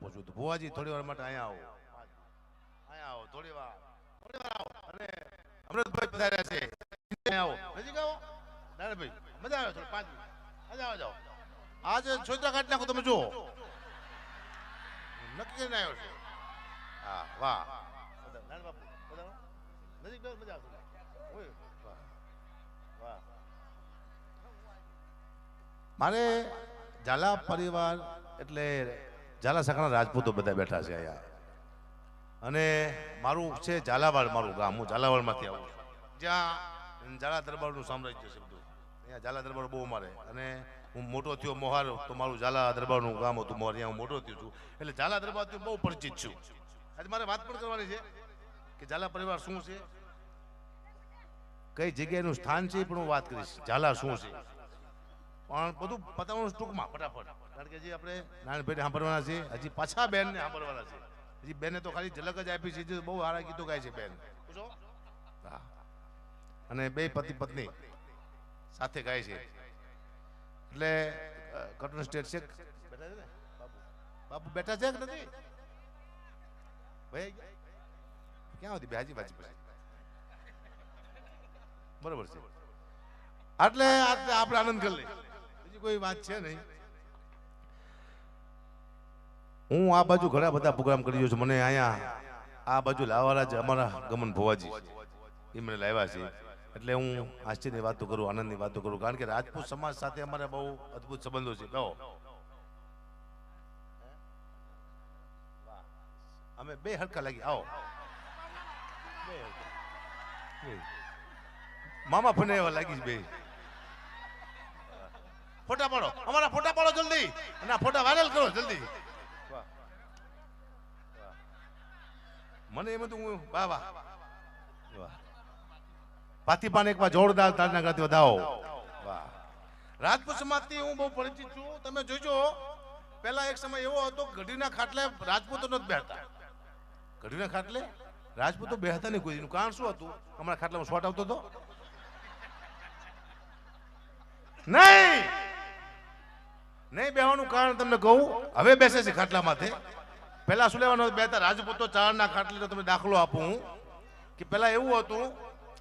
પૂછ્યું ભુવાજી થોડી વાર માટે અહીંયા આવો. અહીંયા આવો થોડી વાર થોડી વાર આવો. અને અમૃતભાઈ પધાર્યા છે. અહીંયા આવો. નજીક આવો. દાદાભાઈ મજા આવે થોડી પાંચ મિનિટ. મજા આવે, જાઓ. આજે છોતરા કાઢી નાખો તમે જુઓ. નક્કી કરીને આવ્યો છે. હા, વાહ. નારાયણ બાપુ પધારો. નજીક મજા આવશે મારે ઝાલા પરિવાર એટલે ઝાલા શાખાના રાજપૂતો બધા બેઠા છે અહીંયા. અને મારું છે ઝાલાવાડ મારું ગામ. હું ઝાલાવાડમાંથી આવું છું. જ્યાં ઝાલા દરબારનું સામ્રાજ્ય છે બધું. અહીંયા ઝાલા દરબાર બહુ મારે. અને હું મોટો થયો મોહાર, તો મારું ઝાલા દરબારનું ગામ હતું મોહાર. ત્યાં હું મોટો થયો છું. એટલે ઝાલા દરબારથી બહુ પરિચિત છું. આજે મારે વાત પણ કરવાની છે કે ઝાલા પરિવાર શું છે? કઈ જગ્યાએનું સ્થાન છે પણ હું વાત કરીશ. ઝાલા શું છે? પણ બધું પતાવવાનું ટૂંકમાં, ફટાફટ. કારણ કે હજી આપણે નાનભાઈને સાંભળવાના છે, હજી પાછા બેનને સાંભળવાના છે. હજી બેને તો ખાલી ઝલક જ આપી છે બહુ સારા ગીતો ગાય છે બેન. અને બે પતિ પત્ની સાથે ગાય છે. એટલે કટન સ્ટેટ છે. બાપુ. બેઠા છે કે નથી? ભાઈ, ક્યાં હતી બેહાજી બાજી પછી બરોબર છે. એટલે આપણે આનંદ કરી લઈએ. બીજી કોઈ વાત છે નહીં. હું આ બાજુ ઘણા બધા પ્રોગ્રામ કરી રહ્યો છું. મને અહીંયા આ બાજુ લાવવાના છે અમારા ગમન ભોવાજી. એ મને લાવ્યા છે. એટલે હું આશ્ચર્યની વાતો કરું, આનંદની વાતો કરું. કારણ કે રાજપૂત સમાજ સાથે અમારે બહુ અદ્ભુત સંબંધો છે. કહો. અમે બે હડકા લાગી. આવો. બે હડકા. મામા ફને એવા લાગી બે. ફોટા પાડો. અમારા ફોટા પાડો જલ્દી. અને ફોટા વાયરલ કરો જલ્દી. મને એમ હતું વાહ વાહ. પાતી પાતીપાન એક વાર જોરદાર તારના ગાતી વધાવો. વાહ રાજપૂત સમાજથી હું બહુ પરિચિત છું. તમે જોજો, પહેલા એક સમય એવો હતો, ગઢીના ખાટલે રાજપૂતો નથી બેહતા ગઢીના ખાટલે રાજપૂતો બેહતા નહીં કોઈ કારણ શું હતું? હમણાં ખાટલામાં શોટ આવતો હતો. નહીં! નહીં બેહવાનું કારણ તમને કહું, હવે બેસે છે ખાટલા માથે. પહેલા શું લેવાનું બેતા રાજપૂતો ચારના ના તો તમે દાખલો આપું કે પહેલા એવું હતું,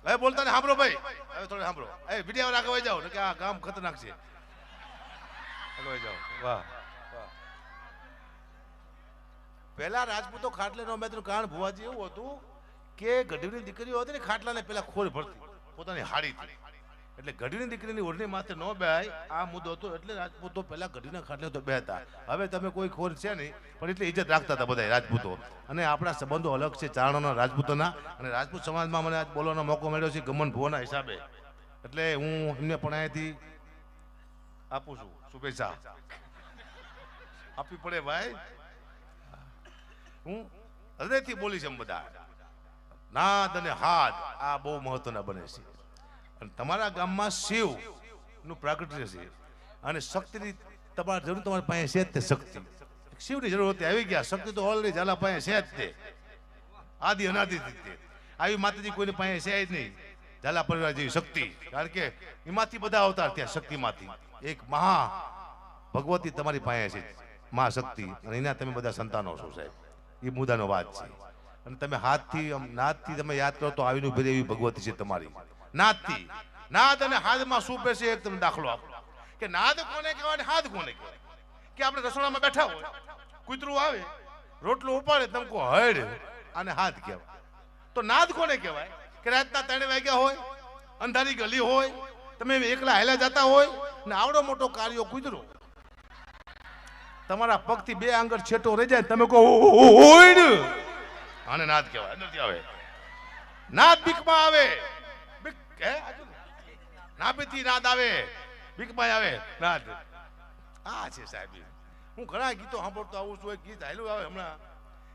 હવે બોલતા ને સાંભળો ભાઈ. હવે થોડું સાંભળો. એ વીડિયો વહી જાઓ કે આ ગામ ખતરનાક છે. જાઓ. વાહ. પહેલા રાજપૂતો ખાટલે નો મેં કારણ ભુવાજી એવું હતું કે ગઢવીની દીકરીઓ હતી ને ખાટલાને પેલા ખોર ભરતી, પોતાની હાડી એટલે ઘડીની દીકરીની ઓઢણી માથે ન બેહાય. આ મુદ્દો હતો એટલે રાજપૂતો પહેલા ઘડીના ખાટલે તો બેહતા. હવે તમે કોઈ ખોર છે નહીં, પણ એટલે ઇજ્જત રાખતા હતા બધા રાજપૂતો. અને આપણા સંબંધો અલગ છે ચારણોના રાજપૂતોના. અને રાજપૂત સમાજમાં મને આજ બોલવાનો મોકો મળ્યો છે ગમન ભુવાના હિસાબે. એટલે હું એમને પણ અહીંયાથી આપું છું, શુભેચ્છા. આપવી પડે ભાઈ? હું હૃદયથી બોલીશ એમ બધા. નાદ અને હાથ આ બહુ મહત્વના બને છે. અને તમારા ગામમાં શિવનું પ્રાગટ્ય છે. અને શક્તિની તમારા જરૂર તમારી પાસે છે જ તે શક્તિ. શિવની જરૂર આવી ગયા. શક્તિ તો ઓલરેડી ઝાલા પાસે છે જ તે. આદિ અનાદિ આવી માતાજી કોઈની પાસે છે જ નહીં. ઝાલા પરિવાર જેવી શક્તિ. કારણ કે એમાંથી બધા અવતાર ત્યાં શક્તિમાંથી. એક મહા ભગવતી તમારી પાસે છે મહા શક્તિ. અને એના તમે બધા સંતાનો છો, સાહેબ. એ મુદ્દાનો વાત છે. અને તમે હાથથી, આમ નાથથી તમે યાદ કરો તો આવીને ઊભી એવી ભગવતી છે તમારી. નાદથી નાદ અને હાથમાં શું બેસે એક તમે દાખલો આપો. કે નાદ કોને કહેવાય અને હાથ કોને કહેવાય? કે આપણે રસોડામાં બેઠા હોય, કૂતરું આવે, રોટલો ઉપાડે, તમે કહો હડ અને હાથ કહેવાય. તો નાદ કોને કહેવાય? કે રાતના ત્રણ વાગ્યા હોય, અંધારી ગલી હોય, તમે એકલા હાલ્યા જતા હોય, ને આવડો મોટો કાર્યો કૂતરો. તમારા પગથી બે આંગળ છેટો રહી જાય તમે કહો આને નાદ કહેવાય. નથી આવે. નાદ બીકમાં આવે? નાભીથી નાદ આવે. ભીખભાઈ આવે. નાદ. આ છે સાહેબ હું ઘણા ગીતો સાંભળતો આવું છું, એક ગીત હાલ્યું આવે હમણાં,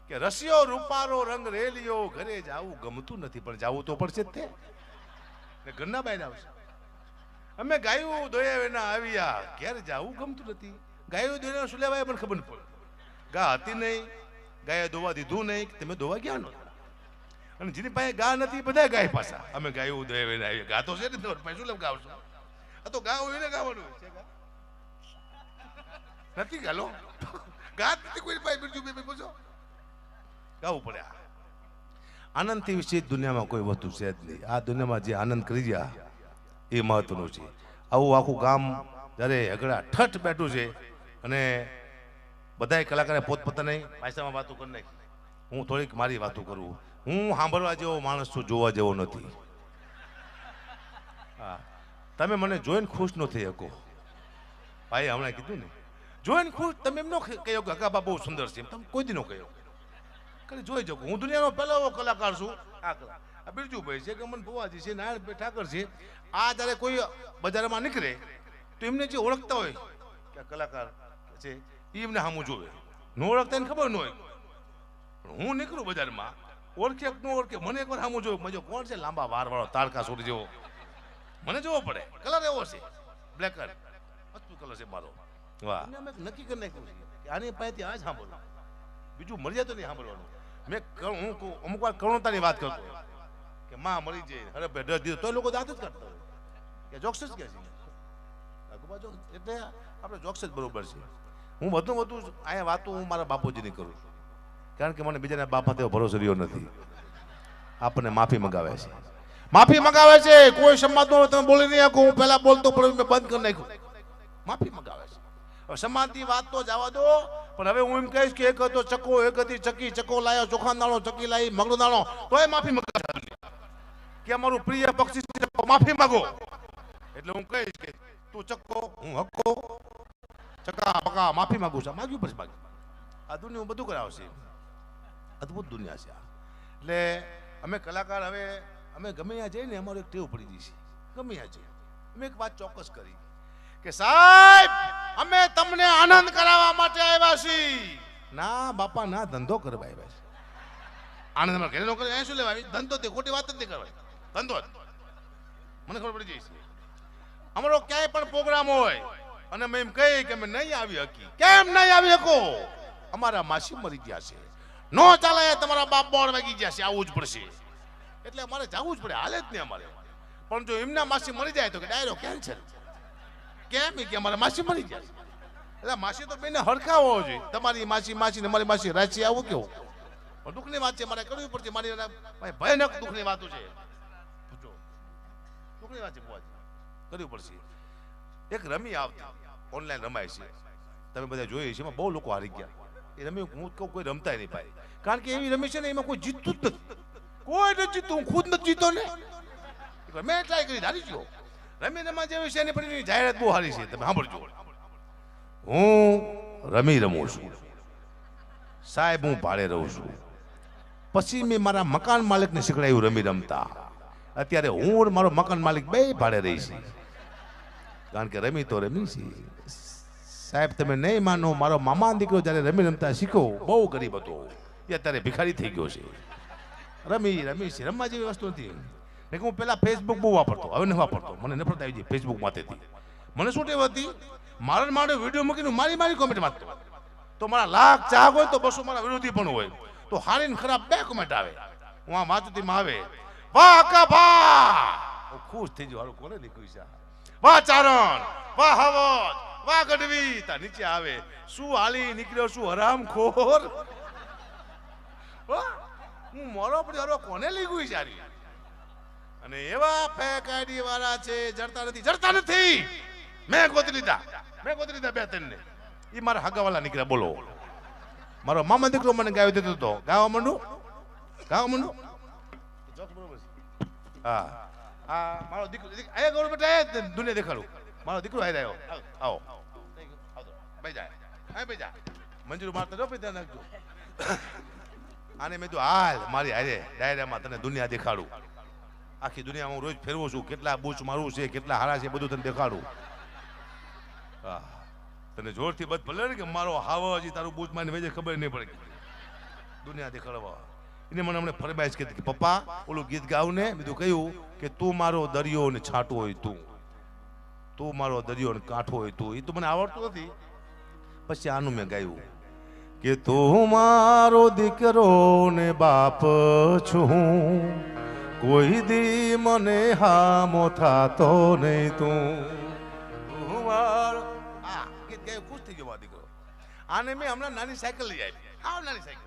કે રસિયો રૂપારો રંગ રેલિયો, ઘરે જાવું ગમતું નથી, પણ જવું તો પડશે જ તે. ને ઘરના બહાર આવશે. અમે ગાયું દોયા વિના આવ્યા ઘેર જવું ગમતું નથી. ગાયું દોયા શું લેવાય પણ ખબર ન પડે. ગા હતી નહીં, ગાય દોવા દીધું નહીં તમે દોવા ગયા નહોતા? અને જેની પાસે ગા નથી, બધા ગાય પાછા. અમે ગાયું દે આવી ગાતો છે ને તમારી શું લેમ ગાવશો? આ તો ગા હોય ને ગાવાનું. ગા? નથી ગાલો? ગા નથી કોઈ પાસે બીજું બે પૂછો. ગાવું પડે. આનંદથી વિશે દુનિયામાં કોઈ વસ્તુ છે જ નહીં. આ દુનિયામાં જે આનંદ કરી ગયા એ મહત્વનું છે. આવું આખું ગામ જ્યારે હગડા ઠઠ બેઠું છે અને બધાય કલાકારે પોતપોતાની ભાષામાં વાતો કરી નાખી. હું થોડીક મારી વાતો કરું. હું સાંભળવા જેવો માણસ છું, જોવા જેવો નથી. હા. તમે મને જોઈને ખુશ નથી શકો. ભાઈ હમણાં કીધું ને, જોઈને ખુશ, તમે એમ ન કહ્યો કે હકાબા બહુ સુંદર છે. તમે કોઈ દી ન કહ્યો. ખાલી જોઈ શકો. હું દુનિયાનો પહેલો કલાકાર છું. આ કલા. આ બિરજુભાઈ છે, ગમન ભુવાજી છે નારાયણભાઈ ઠાકર છે. આ જ્યારે કોઈ બજારમાં નીકળે, તો એમને જે ઓળખતા હોય, કે કલાકાર છે એ એમને સામું જોવે. ન ઓળખતા એને ખબર ન હોય. હું નીકળું બજારમાં. ઓળખે ન ઓળખે, મને એકવાર સામું જોયું મજો કોણ છે લાંબા વાર વાળો તારકા સુર જેવો? મને જોવો પડે. કલર એવો છે. બ્લેક કલર અચ્છું કલર છે મારો. વાહ. મેં નક્કી કરી નાખ્યું આની પાસેથી આ સાંભળવું બીજું મરી જતું નહીં સાંભળવાનું. મેં હું અમુક વાર કરુણતાની વાત કરતો કે માં મરી જાય, અરે ભાઈ ડર દીધો તો લોકો દાંત જ કરતા હોય. કે જોક્સ જ કે છે? એટલે આપણે જોક્સ જ બરોબર છે. હું વધુ વધુ અહીંયા વાતો હું મારા બાપુજીની કરું છું. કારણ કે મને બીજાના બાપા તેવો ભરોસો રહ્યો નથી. આપણને માફી મંગાવે છે. માફી મંગાવે છે. કોઈ સમાજમાં તમે બોલી નહીં શકો. હું પહેલા બોલતો પણ મેં બંધ કરી નાખ્યું. માફી મંગાવે છે. હવે સમાજની વાત તો જવા દો. પણ હવે હું એમ કહીશ કે એક હતો ચકો એક હતી ચકી ચકો લાયો, ચોખા દાણો ચકી લાવી, મગનો દાણો તો એ માફી મંગાવે. કે અમારું પ્રિય પક્ષી માફી માંગો. એટલે હું કહીશ કે તું ચક્કો, હું હક્કો. ચકા પકા માફી માંગુ છું. માગ્યું પછી માગ્યું. આ દુનિયા બધું કરાવશે અદ્ભુત દુનિયા છે આ. એટલે અમે કલાકાર હવે, અમે ગમે ત્યાં જઈએ ને અમારું એક ટેવ પડી ગઈ ગમે ત્યાં જઈએ અમે એક વાત ચોક્કસ કરી. કે સાહેબ, અમે તમને આનંદ કરાવવા માટે આવ્યા છીએ. ના, બાપા, ના, ધંધો કરવા આવ્યા છે. આનંદ ઘરે નોકરી અહીંયા શું લેવા આવી? ધંધો તે ખોટી વાત જ નહીં કરવા ધંધો મને ખબર પડી જઈશ અમારો ક્યાંય પણ પ્રોગ્રામ હોય, અને મેં એમ કહી કે અમે નહીં આવી હકી કેમ નહીં આવી શકો? અમારા માસી મરી ગયા છે. નો ચાલે, તમારા બાપ બોર વાગી ગયા છે, આવું જ પડશે. એટલે અમારે જવું જ પડે, હાલે જ નહીં અમારે. પણ જો એમના માસી મરી જાય તો કે ડાયરો કેન્સર કેમ? કે અમારે માસી મરી ગયા એટલે માસી તો બેને હરખા હોવો જોઈએ. તમારી માસી માસી ને મારી માસી રાચી આવું કેવું? પણ દુઃખની વાત છે, મારે કરવી પડશે. મારી ભયાનક દુઃખની વાતો છે. દુઃખની વાત છે કરવી પડશે. એક રમી આવતી. ઓનલાઈન રમાય છે. તમે બધા જોઈએ છે બહુ લોકો હારી ગયા. એ રમી હું કહું કોઈ રમતા નહીં ભાઈ. કારણ કે એવી રમી છે ને, એમાં કોઈ જીતતું જ નથી. કોઈ નથી જીતતું, હું ખુદ નથી જીતો ને. રમે ટ્રાય કરી હારી ગયો રમી રમા જેવી છે એની પછીની જાહેરાત બહુ હારી છે, તમે સાંભળજો. હું રમી રમું છું. સાહેબ, હું ભાડે રહું છું. પછી મેં મારા મકાન માલિકને શીખડાયું રમી રમતા. અત્યારે હું મારો મકાન માલિક બે ભાડે રહી છે. કારણ કે રમી તો રમી છે સાહેબ તમે નહીં માનો મારો મામા દીકરો જ્યારે રમી રમતા શીખો. બહુ ગરીબ હતો. એ અત્યારે ભિખારી થઈ ગયો છે. રમી રમી છે રમવા જેવી વસ્તુ નથી. મેં હું પહેલાં ફેસબુક બહુ વાપરતો હવે નથી વાપરતો. મને નફરત આવી જાય ફેસબુક માથેથી મને શું ટેવ હતી? મારા મારે વીડિયો મૂકીને મારી મારી કોમેન્ટ વાંચતો તો મારા લાખ ચાહક હોય તો બસો મારા વિરોધી પણ હોય. તો હારી ખરાબ બે કોમેન્ટ આવે. હું આ વાંચતીમાં આવે. વાહ કા ભા! હું ખુશ થઈ જવાનું કોને નીકળી છે વાહ ચારણ! વાહ હવજ વાહ, ગઢવી તા નીચે આવે. શું હાલી નીકળ્યો શું હરામ ખોર હું મોરો પડી હરો કોને લઈ ગઈ સારી અને એવા ફેકાડી વાળા છે, જડતા નથી જડતા નથી. મેં ગોતી લીધા, મેં ગોતી લીધા બે ત્રણ ને એ મારા હગાવાલા નીકળ્યા, બોલો. મારો મામા દીકરો મને ગાયો દેતો હતો ગાવા માંડું? ગાવા માંડું? હા. હા, મારો દીકરો, દીક- ગૌરવ દુનિયા દેખાડું. મારો દીકરો આવી. રહ્યો આવો. ભાઈ જાય હા ભાઈ જા. મંજૂર મારતા જો ભાઈ ધ્યાન રાખજો આને મેં તો હાલ મારી હારે ડાયરામાં તને દુનિયા દેખાડું. આખી દુનિયા હું રોજ ફેરવું છું. કેટલા બૂચ મારું છે કેટલા હારા છે બધું તને દેખાડું. તને જોરથી બધ ભલે કે મારો હાવ હજી તારું બૂચ મારીને વેજે ખબર નહીં પડે. દુનિયા દેખાડવા. એને મને હમણાં ફરમાઈશ કીધી કે પપ્પા ઓલું ગીત ગાવ ને બીજું કહ્યું કે તું મારો દરિયો ને છાંટો હોય તું. તું મારો દરિયો કાંઠો હોય તું એ તો મને આવડતું નથી. પછી આનું મેં ગાયું કે તું મારો દીકરો ને બાપ છું. કોઈ દી મને હામો થાતો નહીં તું. તું મારો આ ગીત ગાય, ખુશ થઈ ગયો દીકરો. આને મેં હમણાં નાની સાયકલ લઈ આવી. હાવ નાની સાયકલ.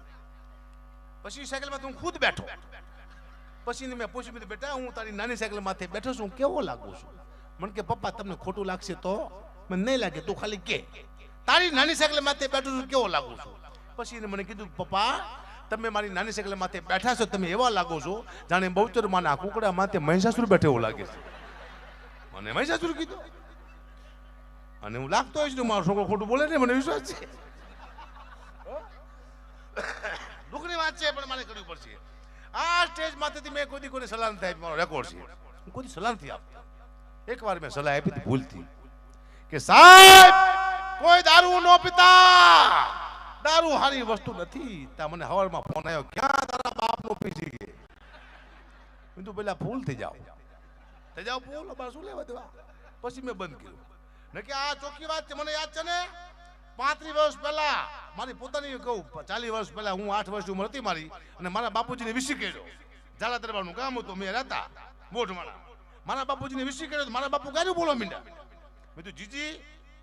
પછી સાયકલમાં તું ખુદ બેઠો. પછી મેં પૂછ્યું બેટા, હું તારી નાની સાયકલ બેઠો છું કેવો લાગુ છું? મને કે, પપ્પા, તમને ખોટું લાગશે તો? મને નહીં લાગે, તું ખાલી કે. તારી નાની સાયકલ માથે બેઠું છું, કેવો લાગુ છું? પછી એને મને કીધું, પપ્પા, તમે મારી નાની સાયકલ માથે બેઠા છો, તમે એવા લાગો છો જાણે બહુચર માના કુકડા માથે મહિષાસુર બેઠે એવું લાગે છે. મને મહિષાસુર કીધું. અને હું લાગતો હોય છું મારો છોકરો ખોટું બોલે ને મને વિશ્વાસ છે. દુઃખની વાત છે, પણ મારે કરવી પડશે. આ સ્ટેજ માથેથી મેં કોઈ કોઈને નથી આપી, મારો રેકોર્ડ છે. કોઈ સલાહ નથી આપતો. એકવાર મેં સલાહ આપી હતી, ભૂલથી. કે સાહેબ, કોઈ દારૂ ન પીતા. દારૂ હારી વસ્તુ નથી. ત્યાં મને હવારમાં ફોન આવ્યો ક્યાં તારા બાપનો પીસી ગયે મેં તું પેલા ફૂલ થઈ જાઓ. થઈ જાઓ ફૂલ અમારે શું લેવા દેવા? પછી મેં બંધ કર્યું. નકે આ ચોખ્ખી વાત છે, મને યાદ છે ને? પાંત્રીસ વર્ષ પહેલા, મારી પોતાની કહું, ચાલીસ વર્ષ પહેલા હું આઠ વર્ષની ઉંમર હતી મારી, અને મારા બાપુજીને વિસી કર્યો. ઝાલા દરબારનું કામ હતું, મેં રહેતા મોઢમાણા મારા બાપુજીને વિસી કર્યો મારા બાપુ ગાયું બોલો મીંડા. મેં જીજી,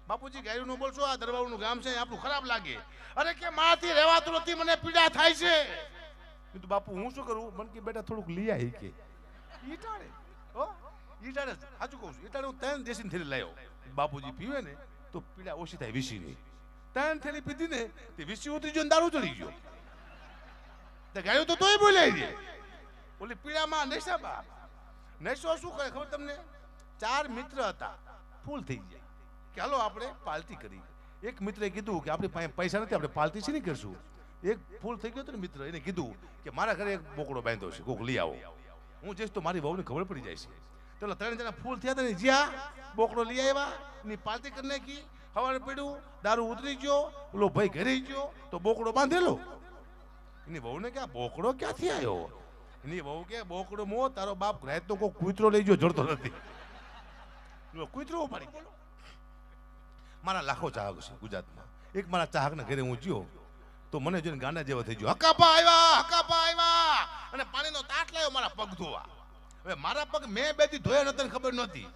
બાપુજી ગાયું નું બોલશો, આ દરબારનું ગામ છે, આપણું ખરાબ લાગે. અરે કે મારાથી રહેવાતું નથી, મને પીડા થાય છે. કીધું, બાપુ, હું શું કરું? મન કે બેટા થોડુંક લઈ આવી કે. ઈટાડે હો? ઈટાડે સાચું કહું છું ઈટાડે હું ત્રણ દેશી થેલી લાવ્યો બાપુજી પીવે ને, તો પીડા ઓછી થાય વિસી ની ત્રણ થેલી પીધી ને, તે વિસી ઉતરી ગયો દારૂ ચડી ગયો. તે ગાયો તો તોય બોલાઈ દે ઓલી પીડામાં નશામાં નશો શું કરે ખબર તમને? ચાર મિત્ર હતા. ફૂલ થઈ ગયા. હાલો આપણે પાલટી કરી. એક મિત્રે કીધું કે આપણી પાસે પૈસા નથી, આપણે પાલતી છે નહીં કરશું. એક ફૂલ થઈ ગયો હતો ને મિત્ર, એને કીધું કે મારા ઘરે એક બોકડો બાંધ્યો છે, કોક લઈ આવો. હું જઈશ તો મારી વહુને ખબર પડી જાય છે. તો ઓલા ત્રણ જણા ફૂલ થયા હતા ને, જ્યાં બોકડો લઈ આવ્યા, એની પાલટી કરી નાખી. હવાને પડ્યું, દારૂ ઉતરી ગયો. ઓલો ભાઈ ઘરે ગયો, તો બોકડો બાંધેલો. એની વહુને કે આ બોકડો ક્યાંથી આવ્યો એની બહુ કે, બોકડો મો, તારો બાપ રાત તો કોઈ કૂતરો લઈ ગયો, જડતો નથી. કૂતરો ઉપાડી ગયો મારા લાખો ચાહક છે ગુજરાતમાં. એક મારા ચાહકના ઘરે હું જ્યો, તો મને જોઈને ગાના જેવા થઈ ગયો હકાપા આવ્યા હકાપા આવ્યા અને પાણીનો તાટ લાવ્યો મારા પગ ધોવા. હવે મારા પગ મેં બેથી ધોયા નતા ખબર નહોતી.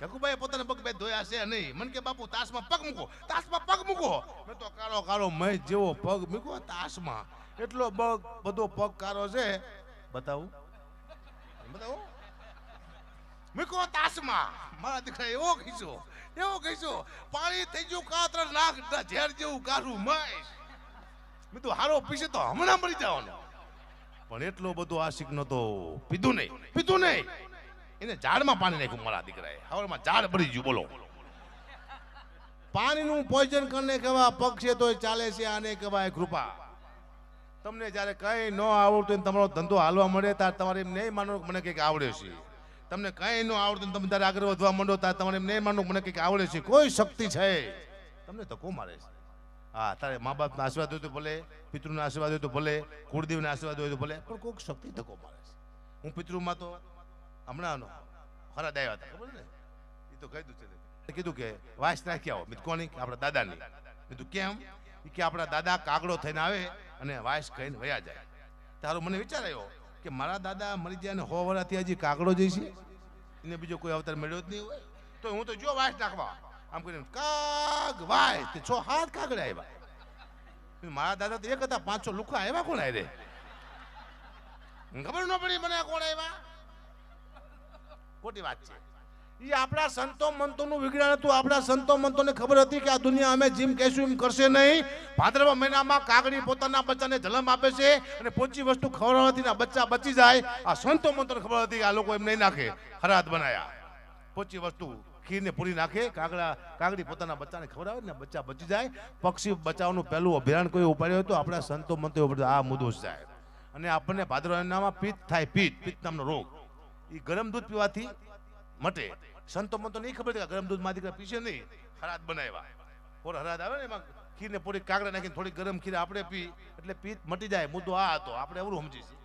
કકુભાઈ પોતાના પગ બે ધોયા છે નહીં. મને કે, બાપુ, તાસમાં પગ મૂકો. તાસમાં પગ મૂકો. મેં તો કાળો કાળો મેં જેવો પગ મૂકો તાસમાં. એટલો બગ બધો પગ કાળો છે. બતાવું? બતાવું. મૂકો તાસમાં મારા દીકરા એવો કહીશો એવો કહીશો પાણી થઈ ગયું, કાતર નાખ ઝેર જેવું કાઢું મહેશ મેં તો હારો પીશે તો હમણાં મરી જવાનો. પણ એટલો બધો આશિક નતો. પીધું નહીં પીધું નહીં. એને ઝાડમાં પાણી નાખ્યું મારા દીકરાએ. હવારમાં ઝાડ ભરી ગયું, બોલો. પાણીનું પોઈઝન કરીને કહેવા પગ છે તોય ચાલે છે, આને કહેવાય કૃપા. તમને જ્યારે કંઈ ન આવડતું તમારો ધંધો હાલવા મળે ત્યારે તમારે એમ નહીં માનવું મને કંઈક આવડે છે. તમને કંઈ ન આવડતું તમે ત્યારે આગળ વધવા માંડો, ત્યારે તમારે એમ નહીં માનવું મને કંઈક આવડે છે. કોઈ શક્તિ છે. તમને ધક્કો મારે છે. હા, તારે મા બાપના આશીર્વાદ હોય તો ભલે, પિતૃના આશીર્વાદ હોય તો ભલે, કુળદેવના આશીર્વાદ હોય તો ભલે, પણ કોઈક શક્તિ ધક્કો મારે છે. હું પિતૃમાં તો હમણાં હરાદ આવ્યા હતા, ખબર ને? એ તો કહી દઉં છે. કીધું કે વાસ નાખી આવો. મિત કોની? આપણા દાદાની. કીધું, કેમ? કે આપણા દાદા કાગડો થઈને આવે અને વાસ કહીને વયા જાય. તારો મને વિચાર આવ્યો કે મારા દાદા મરી ગયા ને હો વરાથી હજી કાગડો જઈ છે એને બીજો કોઈ અવતાર મળ્યો જ નહીં હોય. તો હું તો જો વાસ નાખવા. આમ કરીને કાગ વાય, તે છ હાથ કાગડે આવ્યા. મારા દાદા તો એક હતા, પાંચસો લુખા આવ્યા કોણ રે ખબર ન પડી મને કોણ આવ્યા? ખોટી વાત છે. એ આપણા સંતો મંતોનું વિજ્ઞાન હતું. આપણા સંતો મંતોને ખબર હતી કે આ દુનિયા અમે જીમ કહેશું એમ કરશે નહીં. ભાદરવા મહિનામાં કાગડી પોતાના બચ્ચાને જલમ આપે છે અને પોચી વસ્તુ ખવડાવવાથી ના બચ્ચા બચી જાય. આ સંતો મંતોને ખબર હતી કે આ લોકો એમ નહીં નાખે. હરાત બનાયા. પોચી વસ્તુ ખીરને પૂરી નાખે. કાગડા, કાગડી પોતાના બચ્ચાને ખવડાવે ને બચ્ચા બચી જાય. પક્ષી બચાવનું પહેલું અભિયાન કોઈ ઉપાડ્યું હતું? આપણા સંતો મંતો આ મુદ્દો જાય અને આપણને ભાદરવા મહિનામાં પિત્ત થાય. પિત્ત પિત્ત નામનો રોગ. એ ગરમ દૂધ પીવાથી મટે. સંતો મંતો નહીં ખબર કે ગરમ દૂધમાં દીકરા પીશે નહીં. હરાદ બનાવ્યા. પોર હરાદ આવે ને એમાં ખીરને પૂરી કાગડા નાખીને થોડી ગરમ ખીર આપણે પી, એટલે પી મટી જાય. મુદ્દો આ હતો. આપણે એવું સમજીશું.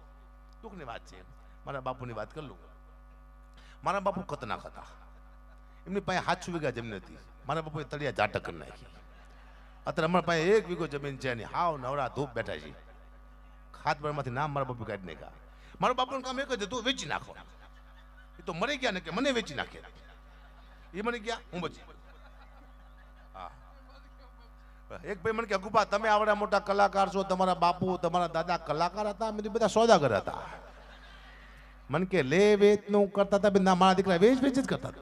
દુઃખની વાત છે. મારા બાપુની વાત કરી લઉં. મારા બાપુ ખતરનાક હતા. એમની પાસે સાતસો વીઘા જમીન હતી? મારા બાપુએ તળિયા જાટક કરી નાખી. અત્યારે અમારા પાસે એક વીઘો જમીન છે નહીં હાવ નવરા ધૂપ બેઠા છે. ખાતબરમાંથી નામ મારા બાપુ કાઢી નાખ્યા. મારા બાપુનું કામ એક જ હતું, વેચી નાખો એ તો મરી ગયા ને કે મને વેચી નાખે. એ મરી ગયા? હું બચી. હા. એક ભાઈ મને કે અગુભા તમે આવડા મોટા કલાકાર છો, તમારા બાપુ, તમારા દાદા કલાકાર હતા મેં બધા સોદાગર હતા. મને કે, લે, વેચનું કરતા હતા ના, મારા દીકરા વેચ વેચ જ કરતા હતા.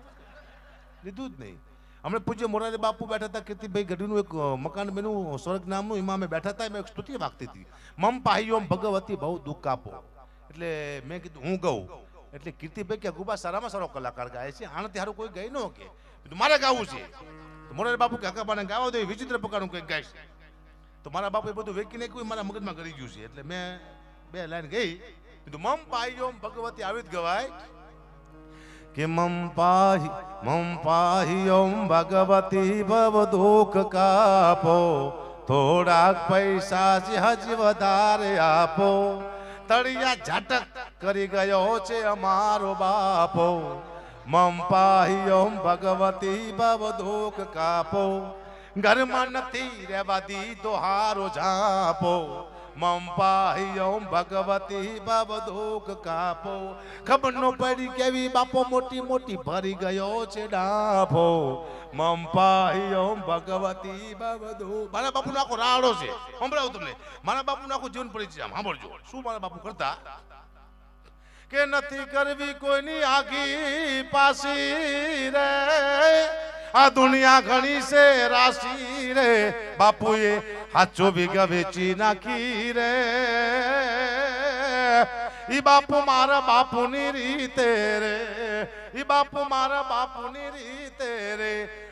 લીધું જ નહીં. હમણાં પૂજ્ય મોરારી બાપુ બેઠા હતા, કીર્તિભાઈ ગઢવીનું એક મકાન બન્યું સ્વર્ગ નામનું એમાં અમે બેઠા હતા, એમાં એક સ્તુતિ વાગતી હતી. મમ પાહ્યોમ ભગવતી બહુ દુઃખ આપો. એટલે મેં કીધું, હું ગઉં. એટલે કીર્તિભાઈ કે ગુબા સારામાં સારો કલાકાર ગાય છે આનાથી સારું કોઈ ગઈ ન કે. મારે ગાવું છે. મોરારી બાપુ કે હકાબાને ગાવા દો વિચિત્ર પ્રકારનું કંઈક છે. તો મારા બાપુ એ બધું વેકી નાખ્યું મારા મગજમાં કરી ગયું છે. એટલે મેં બે લાઈન ગઈ. કીધું, મમ પાહ્યોમ ભગવતી આવી જ ગવાય. કે મમ પાહી મમ પાહી ઓમ ભગવતી ભવ દુઃખ કાપો. થોડાક પૈસા હજી વધારે આપો. તળિયા ઝાટક કરી ગયો છે અમારો બાપો. મમ પાહી ઓમ ભગવતી દુઃખ કાપો. ઘરમાં નથી રહેવા દીધો હારો ઝાપો. મમ પાહી ઓમ ભગવતી ભવ દુઃખ કાપો. ખબર નો પડી કેવી બાપો મોટી મોટી ભરી ગયો છે ડાફો મમ પાહી ઓમ ભગવતી ભવ દુઃખ. મારા બાપુ આખો રાડો છે. સંભળાવું તમને. મારા બાપુ આખું જીવન પરિચય આમ. સાંભળજો. શું મારા બાપુ કરતા? કે નથી કરવી કોઈની આગી પાસી રે. આ દુનિયા ઘણી છે રાશી રે. બાપુએ હાચો ભેગા વેચી નાખી રે ઈ બાપુ મારા બાપુની રીતે રે ઈ બાપુ મારા બાપુની રીતે રે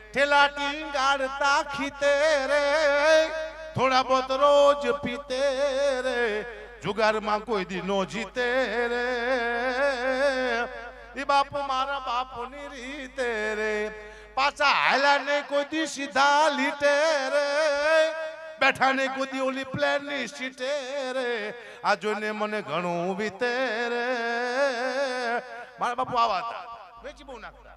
ઠેલા ટીંગાડતા ખીતે રે થોડા બહોત રોજ પીતે રે જુગારમાં કોઈ દી નો જીતે રે ઈ બાપુ મારા બાપુની રીતે રે પાછા હાલા ને કોઈ દી સીધા લીટે રે બેઠા ને ઓલી પ્લેનની સીટે રે. આ જોઈને મને ઘણું વીતે રે. મારા બાપુ આવા હતા. વેચી બહુ નાખતા.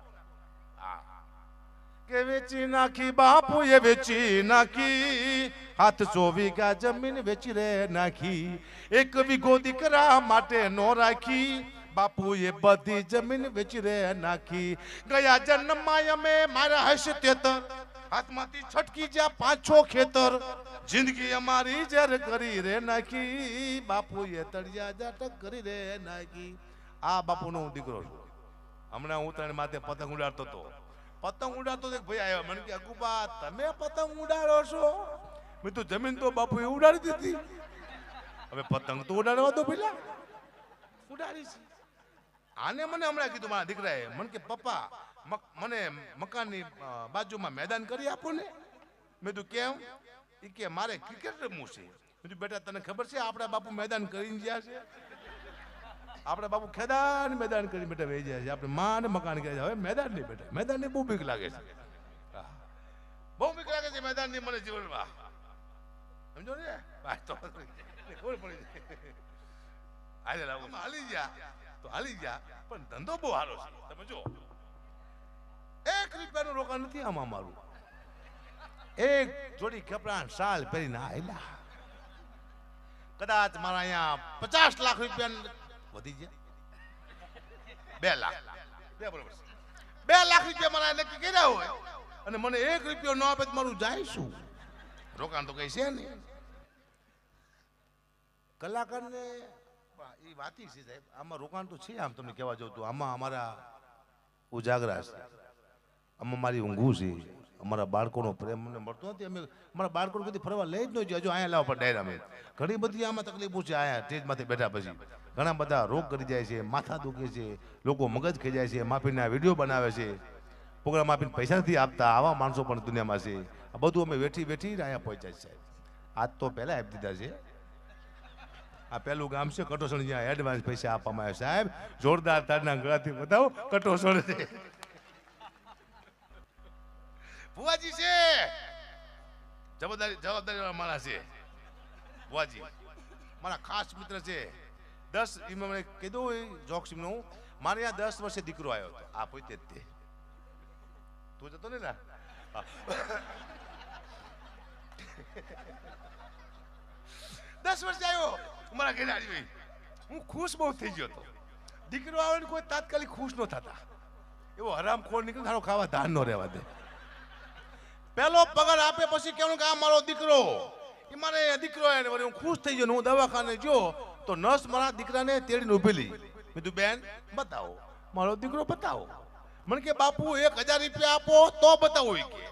કે વેચી નાખી બાપુ એ વેચી નાખી. હાથ ચોવી વીઘા જમીન વેચી રે નાખી. એક વીઘો દીકરા માટે નો રાખી. બાપુ એ બધી જમીન વેચી રે નાખી. ગયા જન્મમાં અમે મારા હશે તેતર હાથમાંથી છટકી જ્યાં પાછો ખેતર. જિંદગી અમારી જર કરી રે નાખી બાપુ એ તળિયા જાટક કરી રે નાખી. આ બાપુનો હું દીકરો છું. હમણાં હું તને માથે પતંગ ઉડાડતો હતો. પતંગ ઉડાડતો એક ભાઈ આવ્યો. મને કે અકુબા તમે પતંગ ઉડાડો છો? મેં તો જમીન તો બાપુએ ઉડાડી દીધી. હવે પતંગ તો ઉડાડવા દો પેલા. ઉડાડી છે આને મને હમણાં કીધું મારા દીકરાએ. મને કે પપ્પા મને મકાનની બાજુમાં મેદાન કરી આપો ને. મેં તું કેમ? એ કે, મારે ક્રિકેટ રમવું છે. મેં બેટા, તને ખબર છે આપણા બાપુ મેદાન કરીને ગયા છે? આપણા બાપુ ખેદાન મેદાન કરી બેટા વહી જાય છે. આપણે માં મકાન કહે છે. હવે મેદાન નહીં બેટા મેદાનની બહુ બીક લાગે છે. બહુ બીક લાગે છે મેદાનની મને જીવનમાં. સમજો ને? તો હાલી જા તો હાલી જા પણ ધંધો બહુ સારો છે. તમે જો એક રૂપિયાનું રોકાણ નથી, આમાં મારું એક જોડી કપડા શાલ પહેરીને આવેલા કદાચ મારા અહીંયા પચાસ લાખ રૂપિયા વધી ગયા. બે લાખ. બે બરોબર બે લાખ રૂપિયા મારા નક્કી કર્યા હોય. અને મને એક રૂપિયો ન આપે તો મારું જાય શું? રોકાણ તો કઈ છે નહીં. કલાકારને એ વાતી છે સાહેબ, આમાં રોકાણ તો છે આમ તમને કહેવા જવું તો. આમાં અમારા ઉજાગરા છે. આમાં મારી ઊંઘું છે. અમારા બાળકોનો પ્રેમ મને મળતો નથી. અમે અમારા બાળકો બધી ફરવા લઈ જ ન જોઈએ હજુ અહીંયા લાવવા પડે અમે ઘણી બધી આમાં તકલીફો છે અહીંયા સ્ટેજમાંથી બેઠા પછી. ઘણા બધા રોગ કરી જાય છે, માથા દુખે છે, લોકો મગજ ખાઈ જાય છે, માફીના વીડિયો બનાવે છે. પ્રોગ્રામ આપીને પૈસા નથી આપતા આવા માણસો પણ દુનિયામાં છે. આ બધું અમે વેઠી વેઠી અહીંયા પહોંચ્યા છે સાહેબ. આજ તો પહેલાં આપી દીધા છે. આ પેલું ગામ છે, કટોસણ જ્યાં એડવાન્સ પૈસા આપવામાં આવે સાહેબ, જોરદાર તારના ગળાથી બતાવો, કટોસણ છે. ભુવાજી છે? જવાબદારી જવાબદારી મારા છે. ભુવાજી. મારા ખાસ મિત્ર છે. દસ એમાં મને કીધું જોક્સનું મારે આ દસ વર્ષે દીકરો આવ્યો હતો. આ પોતે જ તે. તું જતો ને દસ વર્ષે આવ્યો મારા ઘરે આવી હું ખુશ બહુ થઈ ગયો હતો. દીકરો આવે ને કોઈ તાત્કાલિક ખુશ ન થતા. એવો હરામ ખોર નીકળે ખાવા ધાન ન રહેવા દે. પેલો પગાર આપે પછી કેવું કે મારો દીકરો. એ મારે દીકરો એને હું ખુશ થઈ ગયો હું દવાખાને જો તો નર્સ મારા દીકરાને તેડીને ઉભેલી. કીધું, બેન, બતાવો. મારો દીકરો બતાવો. મને કે, બાપુ, એક હજાર રૂપિયા આપો, તો બતાવો એ કે.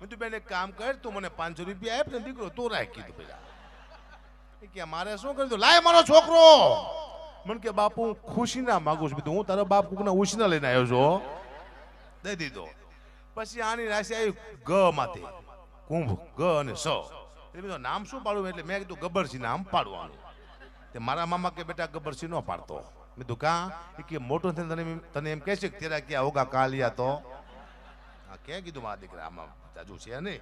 મીધું બેન, એક કામ કર, તું મને પાંચસો રૂપિયા આપ ને દીકરો, તું રાખી, કીધું પેલા. કે, મારે શું કર્યું? લાય મારો છોકરો. મને કે, બાપુ ખુશી ના માગું છું. બીજું હું તારો બાપ કોકના ઉછીના લઈને આવ્યો છું દઈ દીધો. પછી આની રાશિ આવી ગ માંથી. કુંભ, ગ અને સ. એટલે મેં નામ શું પાડવું? એટલે મેં કીધું ગબ્બરસિંહ નામ પાડવાનું. તે મારા મામા કે બેટા ગબ્બરસિંહ નો પાડતો. મેં કીધું, કા? એ કે મોટો થઈને તને તને એમ કહે છે કે તેરા ક્યાં હોગા કાલિયા તો? હા કે કીધું મારા દીકરા? આમાં જાજુ છે નહીં.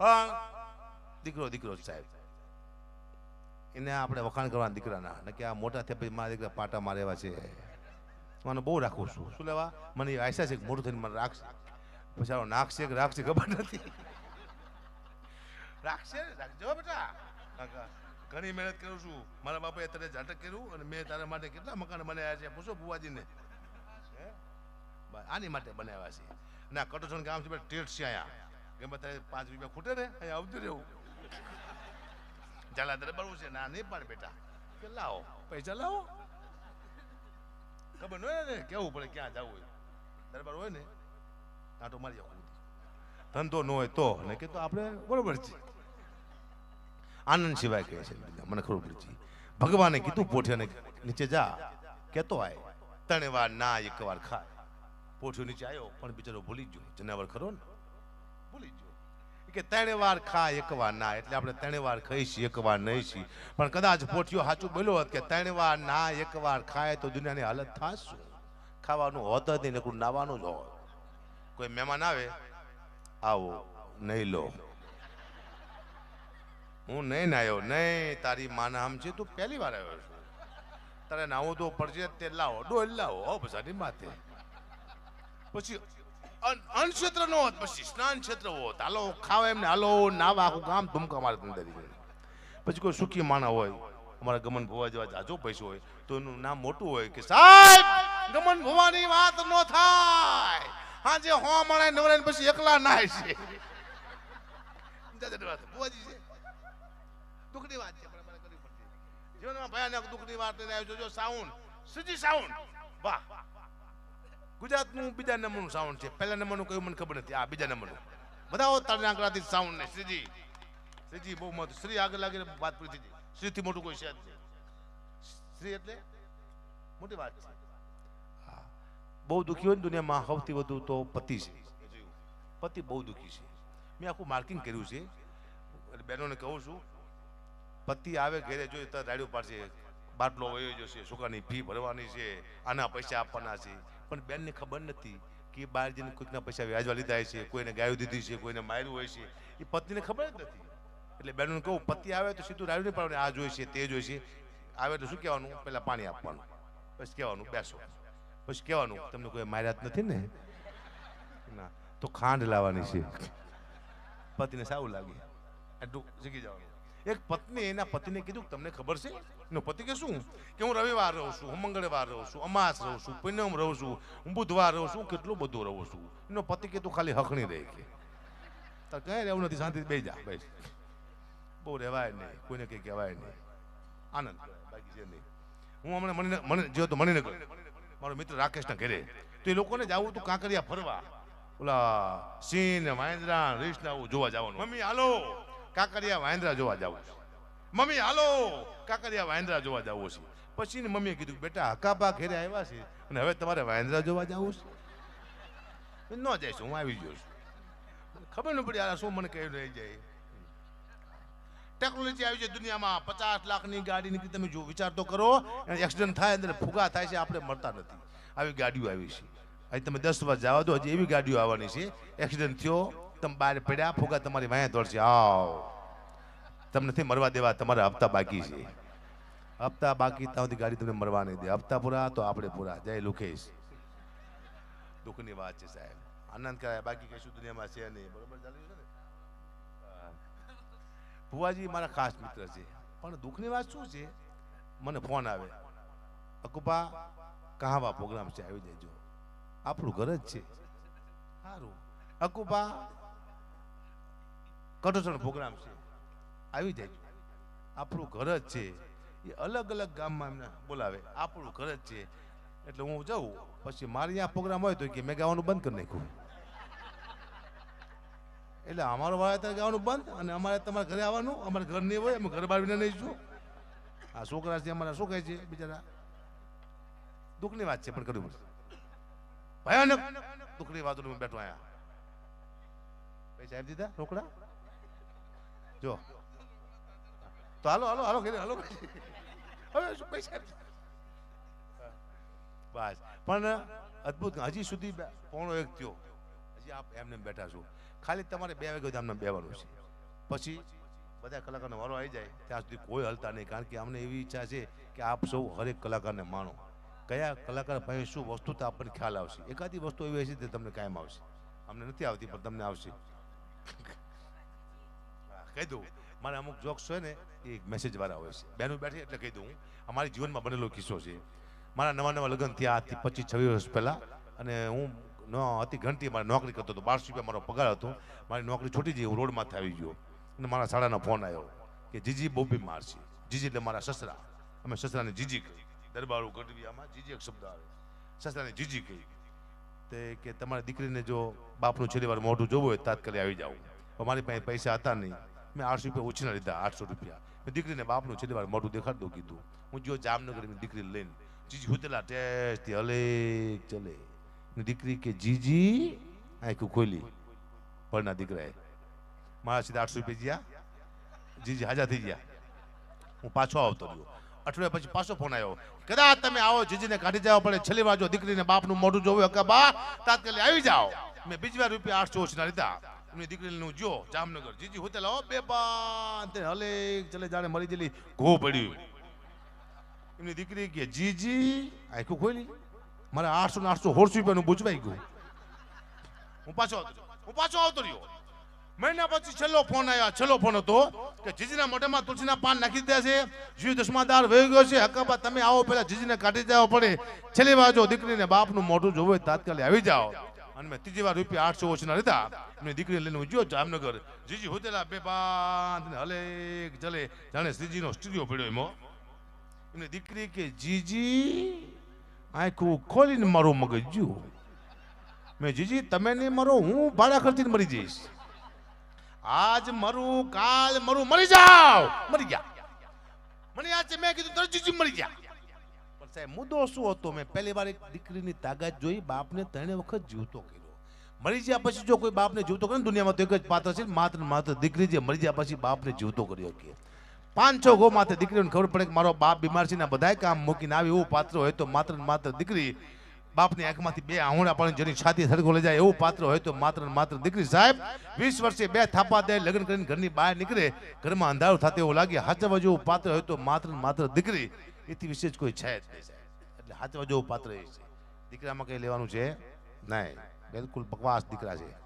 હા, દીકરો દીકરો સાહેબ. એને આપણે વખાણ કરવાના દીકરાના. કે આ મોટા થયા પછી મારા દીકરા પાટા મારે એવા છે. મને બહુ રાખું છું. શું લેવા? મને આશા છે કે મોટું થઈને મને રાખશે. પછી આવો નાખશે કે રાખશે ખબર નથી. રાખશે? રાખજો બેટા. ઘણી મહેનત કરું છું. મારા બાપાએ તને ઝાટક કર્યું અને મેં તારા માટે કેટલા મકાન બનાવ્યા છે? પૂછો બુવાજીને આની માટે બનાવ્યા છે. ના કટોસણ ગામ છે ટેટ છે અહીંયા. ગમે તારે પાંચ રૂપિયા ખૂટે ને, અહીંયા આવતું રહેવું ઝાલા તારે બળવું છે. ના, નહીં પાડ બેટા. કે લાવો પૈસા લાવો. ખબર ન હોય ને કેવું પડે ક્યાં જવું હોય દરબાર હોય ને આટો મારી આવું ધંધો ન હોય તો ને કે તો આપણે બરોબર છે આનંદ સિવાય કહે છે મને ખબર પડી ભગવાને કીધું પોઠિયાને નીચે જા કેતો આય ત્રણે વાર ના એક વાર ખાય પોઠિયો નીચે આવ્યો પણ બિચારો ભૂલી ગયો જનાવર ખરો ને ભૂલી ગયો કે ત્રણે વાર ખા, એક વાર ના. એટલે આપણે ત્રણે વાર ખાઈશી, એક વાર નહીં છીએ પણ કદાચ પોઠિયો સાચું બોલ્યો હોત કે ત્રણે વાર ના, એક વાર ખાય તો દુનિયાની હાલત થશું. ખાવાનું હોત જ નહીં, નકરું નાવાનું જ હોત. કોઈ મહેમાન આવે, આવો, નહીં લો. હું નહીં નાયો નહીં, તારી માના આમ છે, તું પહેલી વાર આવ્યો છું. તારે નાવું તો પડશે, તે લાવો, ડોલ લાવો, હો, બધાની માથે. પછી અન્ન ક્ષેત્ર નો હોત, પછી સ્નાન ક્ષેત્ર હોત. હાલો ખાવા એમને, હાલો નાવા આખું ગામ ધૂમકા મારે અંદર પછી કોઈ સુખી માણા હોય, અમારા ગમન ભુવા જેવા જાજો પૈસો હોય, તો એનું નામ મોટું હોય કે, સાહેબ, ગમન ભુવાની વાત ન થાય. હા જે હો મળે નવરે પછી એકલા નાય છે. છે. દુઃખની વાત છે જીવનમાં ભયાનક દુઃખની વાત આવ્યો જો સાઉન્ડ. શ્રીજી સાઉન્ડ. વાહ. ગુજરાતનું બીજા નંબરનું સાઉન્ડ છે. પહેલા નંબરનું કયું મને ખબર નથી. આ બીજા નંબરનું. બધા તાળના આંકડાથી સાઉન્ડ ને. શ્રીજી. શ્રીજી, બહુ મત શ્રી આગળ લાગીને વાત પૂરી થઈ શ્રીથી મોટું કોઈ છે શ્રી એટલે મોટી વાત છે. બહુ દુઃખી હોય ને દુનિયામાં, સૌથી વધુ તો પતિ છે. પતિ બહુ દુઃખી છે. મેં આખું માર્કિંગ કર્યું છે. બહેનોને કહું છું, પતિ આવે ઘરે જોઈએ તો રાડ્યું પાડશે. બાટલો વયો જશે છોકરાની ફી ભરવાની છે, આના પૈસા આપવાના છે. પણ બેનને ખબર નથી કે બહાર જઈને કોઈકના પૈસા વ્યાજવા લીધા છે કોઈને ગાયો દીધી છે કોઈને માર્યું હોય છે એ પત્નીને ખબર જ નથી. એટલે બહેનોને કહું, પતિ આવે તો સીધું રાડ્યું નહીં પાડવાનું, આ જોઈશે, તે જોઈશે. આવે તો શું કહેવાનું? પહેલાં પાણી આપવાનું. પછી કહેવાનું, બેસો. પછી કહેવાનું, તમને કોઈ માર્યા નથી ને? ના, તો ખાંડ લાવવાની છે. પતિને સારું લાગે. એટલું શીખી જવાનું. એક પત્ની એના પતિને કીધું, તમને ખબર છે? એનો પતિ કે, શું? કે હું રવિવાર રહું છું, હું મંગળવાર રહું છું, અમાસ રહું છું, પૂનમ રહું છું, હું બુધવાર રહું છું કેટલું બધું રહું છું. એનો પતિ કે, તું ખાલી હકણી રહે કે. તાર કઈ રહેવું નથી? શાંતિ બે જા, બેસ. બહુ રહેવાય નહીં, કોઈને કંઈ કહેવાય નહીં. આનંદ બાકી છે નહીં. હું હમણાં મણિ મને જો તો મણિનગર, મારો મિત્ર રાકેશના ઘરે. તો એ લોકોને જાવું તું કાંકરિયા ફરવા. ઓલા સિંહ વાંદરા રીસ જોવા જવાનું. મમ્મી, હાલો. કાંકરિયા વાંદરા જોવા જવું છે. મમ્મી, હાલો. કાંકરિયા વાંદરા જોવા જવું છે. પછી ને મમ્મીએ કીધું, બેટા હકાબા ઘેરે આવ્યા છે અને હવે તમારે વાંદરા જોવા જવું છે? ન જઈશ, હું આવી છું. ખબર ન પડી આ શું મને કહ્યું રહી જાય? ટેકનોલોજી આવી છે દુનિયામાં, પચાસ લાખની ગાડી નીકળી તમે જો વિચાર તો કરો એક્સિડન્ટ થાય અંદર, ફુગા થાય છે, આપણે મળતા નથી. આવી ગાડીઓ આવી છે. અહીં તમે દસ વાર જવા દો, હજી એવી ગાડીઓ આવવાની છે. એક્સિડન્ટ થયો તમે બહાર પડ્યા, ફુગા તમારી વાયા દોડશે. આવ. તમને નથી મરવા દેવા, તમારા હપ્તા બાકી છે. હપ્તા બાકી ત્યાં સુધી ગાડી તમને મરવા નહીં દે. હપ્તા પૂરા, તો આપણે પૂરા. જય લુકેશ. દુઃખની વાત છે સાહેબ. આનંદ કરાય, બાકી કશું દુનિયામાં છે નહીં. બરોબર છે ને? ભુવાજી મારા ખાસ મિત્ર છે. પણ દુઃખની વાત શું છે? મને ફોન આવે. અકુપા, કહાવા પ્રોગ્રામ છે, આવી જજો. આપણું ઘર જ છે. સારું. અકુપા કટોસણ પ્રોગ્રામ છે. આવી જાય. આપણું ઘર જ છે. એ અલગ અલગ ગામમાં એમને બોલાવે. આપણું ઘર જ છે. એટલે હું જાઉં. પછી મારે ત્યાં પ્રોગ્રામ હોય તો કે મેં ગાવાનું બંધ કરી નાખ્યું. એટલે અમારો વાળા ત્યાં ગાવાનું બંધ અને અમારે તમારા ઘરે આવવાનું. અમારે ઘર નહીં હોય, અમે ઘર બાળવીને નહીં છું આ છોકરા છે, અમારા શું કહે છે, બિચારા. દુઃખની વાત છે, પણ કરવું પડશે ભયાનક દુઃખની વાતો બેઠો આયા પૈસા આપી દીધા રોકડા? જો. તો હાલો હાલો હાલો ઘરે હાલો. હવે શું પૈસા બસ. પણ અદ્ભુત, હજી સુધી પોણો એક થયો. હજી આપ એમને એમ બેઠા છો. ખાલી તમારે બે વાગે આમને બેવાનું છે. પછી બધા કલાકારનો વારો આવી જાય, ત્યાં સુધી કોઈ હલતા નહીં. કારણ કે અમને એવી ઈચ્છા છે કે આપ સૌ હરેક કલાકારને માણો. કયા કલાકાર પાસે શું વસ્તુ તો આપણને ખ્યાલ આવશે. એકાદી વસ્તુ એવી હશે તે તમને કાયમ આવશે. અમને નથી આવતી, પણ તમને આવશે. કહી દઉં, મારે અમુક જોક્સ હોય ને, એ મેસેજ વાળા હોય છે. બેનું બેઠી એટલે કહી દઉં, અમારી જીવનમાં બનેલો કિસ્સો છે. મારા નવા નવા લગ્ન થયા આજથી પચીસ છવ્વીસ વર્ષ પહેલાં, અને હું ન હતી ઘંટી મારે નોકરી કરતો હતો. બારસો રૂપિયા મારો પગાર હતો. મારી નોકરી છૂટી જઈ, હું રોડમાંથી આવી ગયો. અને મારા શાળાનો ફોન આવ્યો કે, જીજી, બહુ બીમાર છે. જીજી એટલે મારા સસરા. અમે સસરાને જીજી કહી. દરબારું ગઢવિયામાં જીજી એક શબ્દ આવે. સસરાને જીજી કહી. તે કે, તમારી દીકરીને જો બાપનું છેલ્લી વાર મોઢું જોવું હોય તાત્કાલિક આવી જાઓ. મારી પાસે પૈસા હતા નહીં. મેં આઠસો રૂપિયા ઉછીના લીધા, આઠસો રૂપિયા. મેં દીકરીને બાપનું છેલ્લી વાર મોઢું દેખાડ કીધું. હું જો જામનગર દીકરી લઈને, જીજી હુતેલા ટેસ્ટથી હલે ચલે. દીકરી કે, જીજી આખું ખોલી. પરના દીકરાએ. મારા સીધા આઠસો રૂપિયા જ્યાં. જીજી હાજર થઈ ગયા. હું પાછો આવતો રહ્યો. અઠવાડિયા પછી પાછો ફોન આવ્યો. કદાચ તમે આવો, જીજીને કાઢી જવા પડે છેલ્લી વાર જો દીકરીને બાપનું મોઢું જોવું કે બા, તાત્કાલિક આવી જાઓ. મેં બીજી વાર રૂપિયા આઠસો ઓછીના લીધા. એમની દીકરીનું જો જામનગર જીજી હોતેલા હો બે તે હલે ચલે જાણે મરી જેલી ઘો પડ્યું એમની દીકરી કે, જીજી, આખું ખોલી. મારે આઠસો ને આઠસો સોળસો રૂપિયાનું બુજવાઈ ગયું. હું પાછો આવતો હું પાછો આવતો રહ્યો. મહિના પછી છેલ્લો ફોન આવ્યો છેલ્લો ફોન હતો કે, જીજીના મોઢામાં તુલસીના પાન નાખી દીધા છે. જીવ દસમાદાર વહી ગયો છે. હકાબા, તમે આવો, પેલા જીજીને કાઢી દેવા પડે. છેલ્લી વાર જો દીકરીને બાપનું મોઢું જોવે, તાત્કાલિક આવી જાઓ. અને મેં ત્રીજી વાર રૂપિયા આઠસો ઓછના લીધા. મેં દીકરીને લઈને હું જામનગર. જીજી હોતેલા બે ને હલે ચલે જાણે શ્રીજીનો સ્ટુડિયો પડ્યો એમાં. એમને દીકરી કે, જીજી, આખું ખોલીને મારું મગજ જ્યું મેં જીજી, તમે નહીં મરો, હું ભાડા ખર્ચીને મરી જઈશ. આજ મરું, કાલ મરું, મરી જાવ મરી ગયા. મને આજે મેં કીધું તરત જીજી મરી ગયા. સાહેબ મુદ્દો શું હતો? મેં પહેલી વાર એક દીકરીની તાકાત જોઈ, બાપને ત્રણે વખત જીવતો કર્યો. મરી ગયા પછી જો કોઈ બાપને જીવતો કરે ને દુનિયામાં તો એક જ પાત્ર છે, માત્ર માત્ર દીકરી જે મરી ગયા પછી બાપને જીવતો કર્યો કે. પાંચ છ ગો માથે દીકરીને ખબર પડે કે મારો બાપ બીમાર છે ને બધાય કામ મૂકીને આવે એવું પાત્ર હોય તો માત્ર માત્ર દીકરી બાપની આંખમાંથી બે આહુણા પાણી જેની છાતી સરખો લઈ જાય એવું પાત્ર હોય તો માત્ર માત્ર દીકરી. સાહેબ, વીસ વર્ષે બે થાપા દે, લગ્ન કરીને ઘરની બહાર નીકળે, ઘરમાં અંધારું થતું એવું લાગે હાચવા જેવું પાત્ર હોય તો માત્ર માત્ર દીકરી. એથી વિશેષ કોઈ છે જ નહીં. એટલે હાથમાં જેવું પાત્ર છે દીકરામાં કંઈ લેવાનું છે? નહીં. બિલકુલ બકવાસ દીકરા છે.